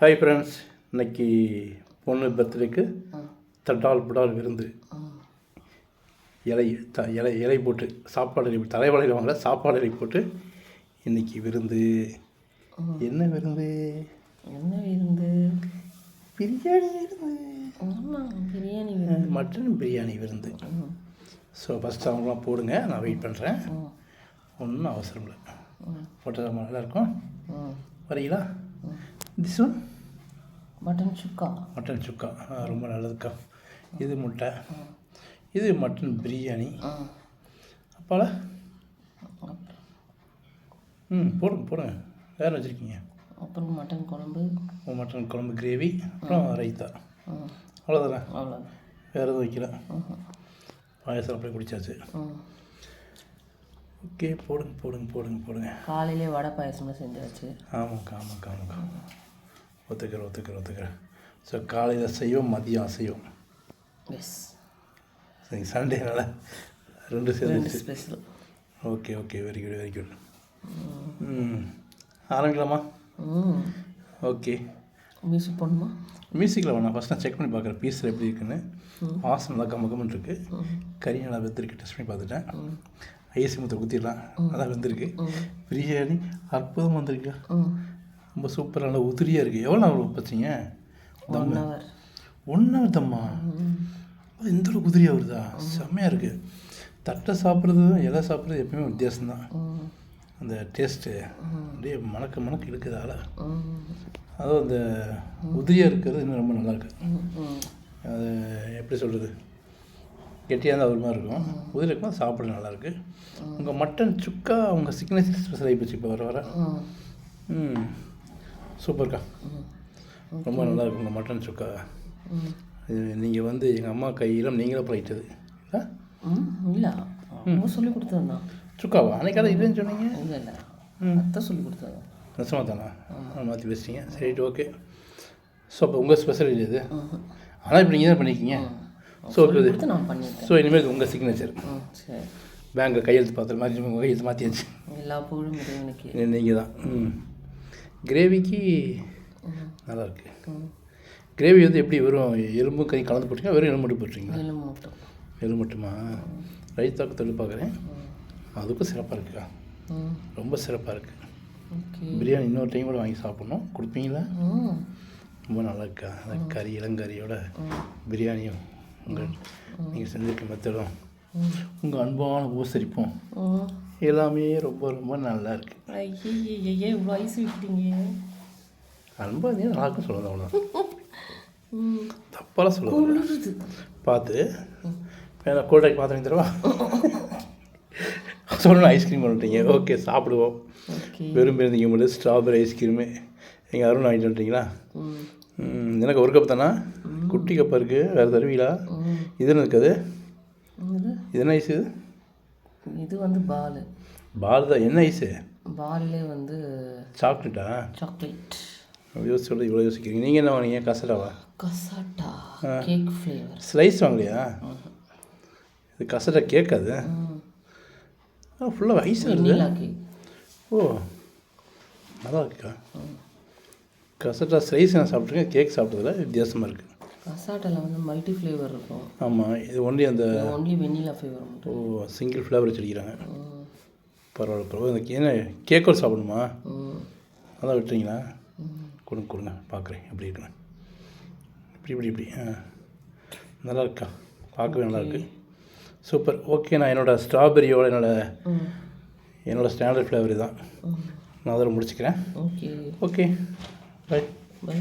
Hi friends இன்னைக்கு பொண்ணு பர்த்டேக்கு தட்டால் புடால் விருந்து. இலை த இலை இலை போட்டு சாப்பாடு இலை தலைவலையில் வாங்கல சாப்பாடு இலை போட்டு இன்னைக்கு விருந்து. என்ன விருந்து? என்ன விருந்து? பிரியாணி விருந்து. ஆமாம் பிரியாணி விருந்து. மட்டன் பிரியாணி விருந்து. ஸோ ஃபஸ்ட்டு அவங்களாம் போடுங்க நான் வெயிட் பண்ணுறேன் ஒன்றும் அவசரம் இல்லை. ஃபோட்டோ நல்லா இருக்கும் ம். வரீங்களா? This one mutton chukka mutton chukka ரொம்ப நல்லதுக்கா. இது முட்டை. இது மட்டன் பிரியாணி அப்பால ம் போடுங்க போடுங்க. வேறு வச்சுருக்கீங்க? அப்புறம் மட்டன் குழம்பு. மட்டன் குழம்பு கிரேவி அப்புறம் ரைத்தா. அவ்வளோதானே அவ்வளோதான் வேறு எதுவும் வைக்கல. பாயசம் அப்படியே குடிச்சாச்சு. ம் ஓகே போடுங்க போடுங்க போடுங்க போடுங்க. காலையிலே வடை பாயசமாக செஞ்சாச்சு. ஆமாக்கா ஆமாக்கா ஆமாக்கா. ஒத்துக்கிறேன் ஒத்துக்கிறேன் ஒத்துக்கிறேன். ஸோ காலையில் செய்வோம் மதியம் அசைவோம். எஸ் சரி சண்டேனால ரெண்டு சேர்ந்து special okay okay very good very good ம் ஆரம்பிக்கலாமா? ஓகே மியூசிக் போடணுமா? மியூசிக்கில் வேணாம். ஃபஸ்ட் நான் செக் பண்ணி பார்க்குறேன். பீஸில் எப்படி இருக்குன்னு. வாசம் நல்லா கம்ம இருக்குது கறி நல்லா வெந்திருக்கு டெஸ்ட் பண்ணி பார்த்துட்டேன். ஐசி முத்தை குத்திடலாம். நல்லா வெந்திருக்கு. பிரியாணி அற்புதம் வந்திருக்கு. ரொம்ப சூப்பராக நல்லா உதிரியாக இருக்குது எவ்வளோ நாள் வச்சிங்க ஒன் ஹவர் தம்மா. இந்த அளவுக்கு உதிரியாக வருதா? செம்மையாக இருக்குது தட்டை சாப்பிட்றது இலை சாப்பிட்றது எப்பயுமே வித்தியாசம்தான். அந்த டேஸ்ட்டு அப்படியே மணக்க மணக்க இருக்குது ஆளை. அதுவும் அந்த உதிரியாக இருக்கிறது இன்னும் ரொம்ப நல்லா இருக்கு. ம். ம். அது எப்படி சொல்கிறது கெட்டியாக இருந்தால் ஒரு மாதிரி இருக்கும். உதிரி இருக்கும்போது சாப்பிட நல்லாயிருக்கு. உங்கள் மட்டன் சுக்கா உங்கள் சிக்னேச்சர் ஸ்பெஷல் ஆகிப்போச்சு இப்போ வர வர. ம். சூப்பர்க்கா ரொம்ப நல்லா இருக்கு உங்கள் மட்டன் சுக்கா. நீங்கள் வந்து எங்கள் அம்மா கையில் நீங்களே பழகிட்டது இல்லை. அவங்க சொல்லி கொடுத்ததுண்ணா சுக்காவா? அன்னைக்கால இல்லைன்னு சொன்னீங்க? இல்லை இல்லை. அத்தை சொல்லி கொடுத்தது. நெசமாக தானா? மாற்றி பேசிட்டீங்க. சரி ஓகே. ஸோ அப்போ உங்கள் ஸ்பெஷல் இது ஆனால் இப்போ நீங்கள் தான் பண்ணியிருக்கீங்க ஸோ நான் பண்ணிட்டேன் ஸோ இனிமேல் உங்கள் சிக்னேச்சர் சரி. பேங்க்கில் கையெழுத்து பார்த்துற மாதிரி உங்கள் கையெழுத்து மாற்றியாச்சு எல்லா புகழும் இறைவனுக்கு. நீங்கள் தான் ம். கிரேவிக்கு நல்லா இருக்கு ம். கிரேவி வந்து எப்படி வெறும் எலும்பும் கறி கலந்து போட்டிங்களா? வெறும் எலும்பு மட்டும் போட்டிங்களா எலும்பு மட்டும். எலும்பு மட்டுமா? ரைத்தாக்கு தொழில் பார்க்குறேன். அதுக்கும் சிறப்பாக இருக்குக்கா ம். ரொம்ப சிறப்பாக இருக்குது பிரியாணி இன்னொரு டைம் கூட வாங்கி சாப்பிட்ணும். கொடுப்பீங்களா? ரொம்ப நல்லா இருக்கா? அந்த கறி இளங்கறியோட பிரியாணியும் உங்கள் நீங்கள் செஞ்சிருக்க மெத்தடும். உங்கள் அன்பான உபசரிப்பும். எல்லாமே ரொம்ப ரொம்ப நல்லா இருக்கு ஐயே ஐஸ் விட்டீங்க அன்பா நீ நல்லா இருக்கும் சொல்லுது அவ்வளோ ம். தப்பாலாம் சொல்லுது குளிருது. பார்த்து வேணா கோல்ட் ட்ரிங்க் பார்த்து தரவா? சொல்லணும் ஐஸ்கிரீம் பண்ணிட்டீங்க ஓகே சாப்பிடுவோம். வெறும் பேருந்தீங்க மட்டும் ஸ்ட்ராபெரி ஐஸ்கிரீமு எங்கள் அருண் வாங்கிட்டு வந்துட்டீங்களா? எனக்கு ஒரு கப் தானா? குட்டி கப்பாக இருக்குது வேறு தருவீங்களா? இது என்ன இருக்குது இது என்ன ஐஸ்? இது வந்து பால். பால் தான். என்ன ஐஸு? பால்லே வந்து சாக்லேட்டா? சாக்லேட். யோசிச்சு இவ்வளோ யோசிக்கிறீங்க. நீங்கள் என்ன வாங்கினீங்க? கசடாவா? கசாட்டா. கேக் ஃப்ளேவர் ஸ்லைஸ் வாங்கலையா? இது கசடா கேக் அது? ஃபுல்லாக ஐஸ் கேக் ஓ நல்லா இருக்குக்கா கசட்டா ஸ்லைஸ் நான் சாப்பிட்ருக்கேன் கேக் சாப்பிட்டதில்ல வித்தியாசமாக இருக்குது கசாட்டாவில் வந்து மல்டி ஃப்ளேவர் இருக்கும். ஆமாம் இது ஒன்லி அந்த ஒன்லி வெண்ணிலா ஃப்ளேவர் மட்டும். ஓ சிங்கிள் ஃப்ளேவர் வச்சுருக்கிறாங்க. பரவாயில்ல பரவாயில்ல. இந்த என்ன கேக்கோடு சாப்பிடணுமா? அதான் விட்டுறீங்களா? கொடுங்க கொடுங்க பார்க்குறேன் எப்படி இருக்குன்னு. இப்படி இப்படி இப்படி ஆ. நல்லா இருக்கா? பார்க்கவே நல்லா சூப்பர். ஓகே நான் என்னோடய ஸ்ட்ராபெரியோட என்னோட ம். என்னோடய ஸ்டாண்டர்ட் ஃப்ளேவர் தான் நான் அதில் முடிச்சுக்கிறேன். ஓகே. ஓகே. By by